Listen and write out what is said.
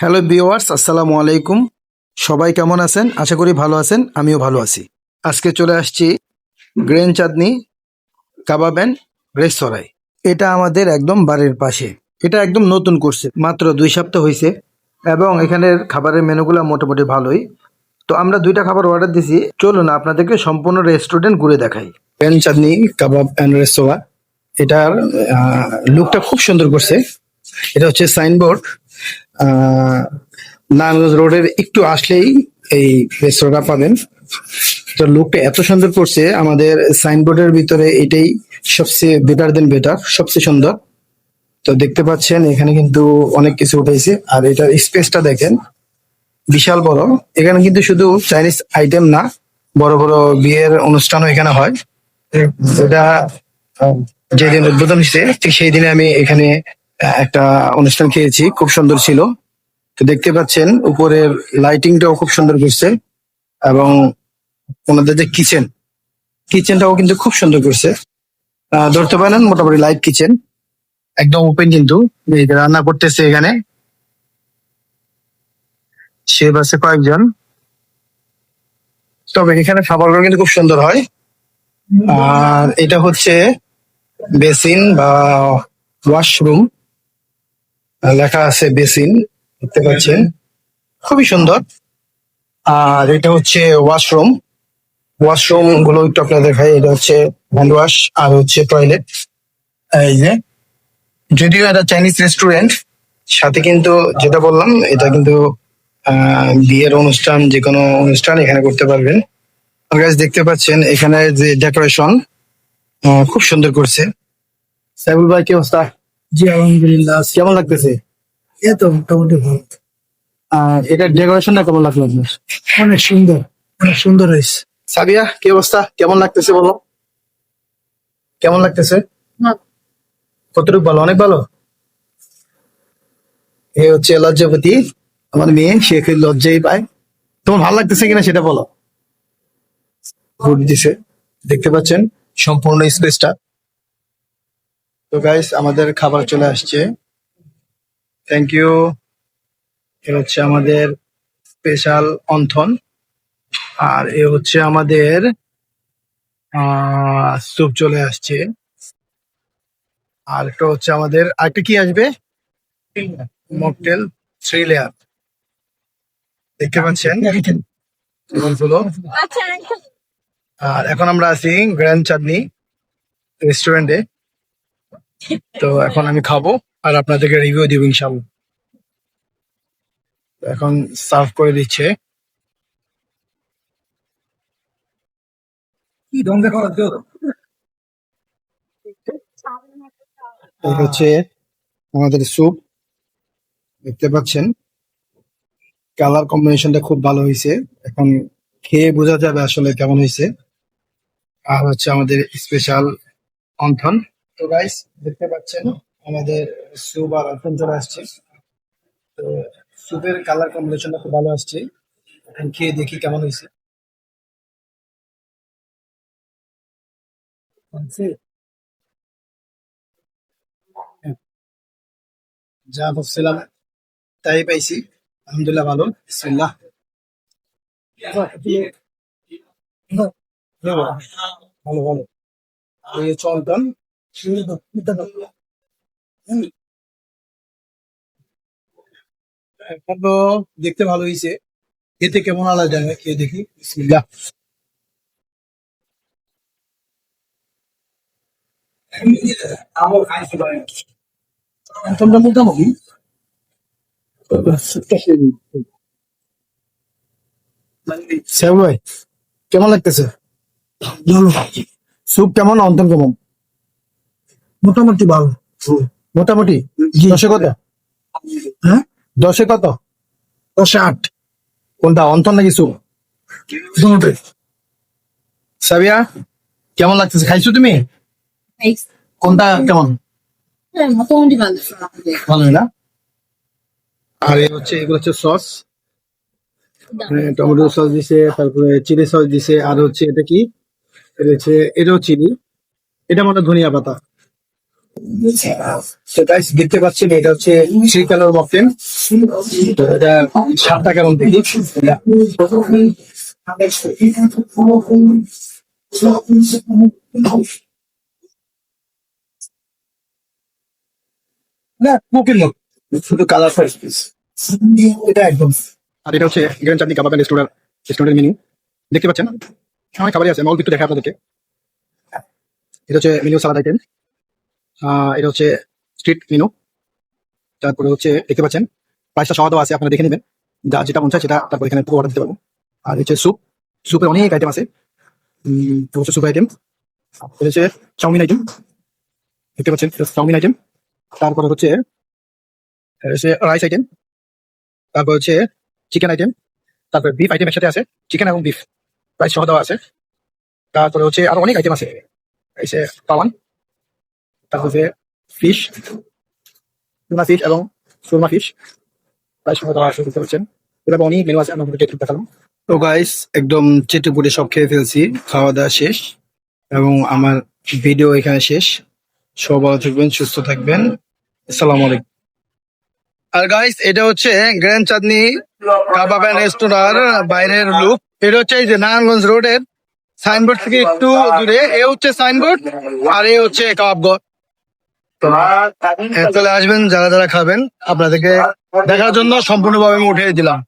Hello viewers আসসালামু আলাইকুম। সবাই কেমন আছেন? আশা করি ভালো আছেন, আমিও ভালো আছি। আজকে চলে আসছি গ্রেন চাঁদনি কাবাব অ্যান্ড রেস্তোরাঁয়। এটা আমাদের একদম বাড়ির পাশে। এটা একদম নতুন করছে, মাত্র দুই সপ্তাহ হয়েছে এবং এখানের খাবারের মেনুগুলো মোটামুটি ভালোই। তো আমরা দুইটা খাবার অর্ডার দিছি। চলুন আপনাদেরকে সম্পূর্ণ রেস্টুরেন্ট ঘুরে দেখাই। গ্রেন চাঁদনি কাবাব অ্যান্ড রেস্তোরাঁ, এটার লুকটা খুব সুন্দর করছে। এটা হচ্ছে সাইনবোর্ড। নারায়ণগঞ্জ রোডের একটু আসলেই এই রেস্তোরাঁটা পাবেন। তো লুকটা এত সুন্দর করছে, আমাদের সাইনবোর্ডের ভিতরে এটাই সবচেয়ে বেটার দেন বেটার সবচেয়ে সুন্দর। তো দেখতে পাচ্ছেন, এখানে কিন্তু অনেক কিছু উঠেছে। আর এটার স্পেসটা দেখেন, বিশাল বড়। এখানে কিন্তু শুধু চাইনিজ আইটেম না, বড় বড় বিয়ের অনুষ্ঠানও এখানে হয়। এটা যেদিন উদ্বোধন হয়েছে, ঠিক সেই দিনে আমি এখানে একটা অনুষ্ঠান খেয়েছি, খুব সুন্দর ছিল। তো দেখতে পাচ্ছেন, উপরের লাইটিংটাও খুব সুন্দর করছে এবং ওনাদের যে কিচেন কিচেনটাও কিন্তু খুব সুন্দর করছে। ধরতে পারেন, মোটামুটি লাইট কিচেন একদম ওপেন কিন্তু। রান্না করতেছে এখানে। সে বাসে কয়েকজন। তবে এখানে খাবারগুলো কিন্তু খুব সুন্দর হয়। আর এটা হচ্ছে বেসিন বা ওয়াশরুম লেখা আছে বেসিন দেখতে পাচ্ছেন? খুবই সুন্দর। আর এটা হচ্ছে ওয়াশরুম। ওয়াশরুমগুলো একটু আপনাদের দেখাই এটা হচ্ছে হ্যান্ড ওয়াশ আর হচ্ছে টয়লেট। এই যে যদিও এটা চাইনিজ রেস্টুরেন্ট সাথে কিন্তু যেটা বললাম এটা কিন্তু আহ, বিয়ের অনুষ্ঠান যে কোনো অনুষ্ঠান এখানে করতে পারবেন। গাছ দেখতে পাচ্ছেন এখানে যে ডেকোরেশন খুব সুন্দর করছে। সাইবুল ভাই কি অবস্থা? জি আলহামদুলিল্লাহ কেমন লাগতেছে? এ তো মোটামুটি ভালো। আর এটা ডেকোরেশনটা কেমন লাগল আপনার? অনেক সুন্দর অনেক সুন্দর হয়েছে। সাবিয়া কি অবস্থা? কেমন লাগতেছে বলো? কেমন লাগতেছে? কতটুকু ভালো? অনেক ভালো? এ হচ্ছে লজ্জাপতি আমার মেয়ে সে খুব লজ্জাই পায়। তোমার ভালো লাগতেছে কিনা সেটা বলো? গুড দিছে দেখতে পাচ্ছেন সম্পূর্ণ স্পেসটা। তো গাইস আমাদের খাবার চলে আসছে। থ্যাংক ইউ এ হচ্ছে আমাদের স্পেশাল অন্থন। আর এ হচ্ছে আমাদের স্যুপ চলে আসছে। আর একটা হচ্ছে আমাদের আরেকটা কি আসবে? মকটেল থ্রি লেয়ার দেখতে পাচ্ছেন? হলো আর এখন আমরা আছি গ্র্যান্ড চাঁদনি রেস্টুরেন্টে তো এখন আমি খাব আর আপনাদেরকে রিভিউ দিব ইনশাল্লাহ এখন সার্ভ করে দিচ্ছে। এই হচ্ছে আমাদের স্যুপ দেখতে পাচ্ছেন? কালার কম্বিনেশনটা খুব ভালো হয়েছে। এখন খেয়ে বোঝা যাবে আসলে কেমন হয়েছে। আর হচ্ছে আমাদের স্পেশাল অন্থন। তো গাইস দেখতে পাচ্ছেন আমাদের স্যুপ আর চলে আসছে। তো স্যুপের কালার কম্বিনেশনটা খুব ভালো আসছে। এখন খেয়ে দেখি কেমন হয়েছে। যা ভাবছিলাম তাই পাইছি। আলহামদুলিল্লাহ ভালো। বিসমিল্লাহ। ভালো ভালো। এখন তো দেখতে ভালো হয়েছে। খেতে কেমন আলাদা হয় খেয়ে দেখি। বিসমিল্লাহ। অন্তনটা মোটামুটি শ্যাম ভাই। কেমন লাগতেছে? সুপ কেমন অন্তন কেমন? মোটামুটি ভালো। মোটামুটি। দশে কত? হ্যাঁ? দশে কত? দশে আট। কোনটা অন্তর নাকি দুটোই। সাবিয়া কেমন লাগতেছে? খাইছো তুমি? কোনটা কেমন? হ্যাঁ ভালো। না? আর এই হচ্ছে এগুলো হচ্ছে সস। টমেটো সস দিছে তারপরে চিলি সস দিছে আর হচ্ছে এটা কি? এটা হচ্ছে এটাও চিলি। এটা মানে ধনিয়া পাতা। তো গাইস দেখতে পাচ্ছেন, এটা হচ্ছে থ্রি কালার মকটেল তো এটা সাতটা কেমন দেখি। না কোকের মত শুধু কালার ফাইভ পিস এটা একদম। আর এটা হচ্ছে গ্র্যান্ড চাটনি, কাবাব রেস্টুরেন্ট রেস্টুরেন্টের মেনু দেখতে পাচ্ছেন? অনেক খাবারই আছে। আমি একটু দেখাই আপনাদেরকে। এটা হচ্ছে মেনু সালাদ আইটেম এটা হচ্ছে স্ট্রিট মেনু তারপরে হচ্ছে দেখতে পাচ্ছেন প্রাইসটা সহ আছে, আপনারা দেখে নেবেন। যা যেটা মন চায় সেটা তারপর এখানে পুরো অর্ডার দিতে পারব। আর হচ্ছে স্যুপ স্যুপের অনেক আইটেম আছে। হচ্ছে স্যুপ আইটেম হচ্ছে চাউমিন আইটেম দেখতে পাচ্ছেন চাউমিন আইটেম তারপরে হচ্ছে রাইস আইটেম তারপর হচ্ছে চিকেন আইটেম তারপরে বিফ আইটেম একসাথে আছে চিকেন এবং বিফ প্রাইস সহ দেওয়া আছে। তারপরে হচ্ছে আরও অনেক আইটেম আছে। পাওয়ান। হচ্ছে ফিশ ফিশ এবং সুরমা ফিশ বুঝতে পারছেন। এভাবে অনেক মেনু আছে একটু দেখালাম। তো গাইস একদম চেটেপুটে সব খেয়ে ফেলছি, খাওয়া দাওয়া শেষ। এবং আমার ভিডিও এখানে শেষ। সব ভালো থাকবেন, সুস্থ থাকবেন। আসসালামু আলাইকুম। আর গাইস এটা হচ্ছে গ্র্যান্ড চাঁদনি কাবাব বাইরের লুক এটা হচ্ছে এই যে নারায়ণগঞ্জ রোডের সাইনবোর্ড থেকে একটু দূরে। এ হচ্ছে সাইনবোর্ড আর এ হচ্ছে কাবাবগড় চলে আসবেন যারা যারা খাবেন আপনাদেরকে দেখার জন্য সম্পূর্ণভাবে আমি উঠিয়ে দিলাম।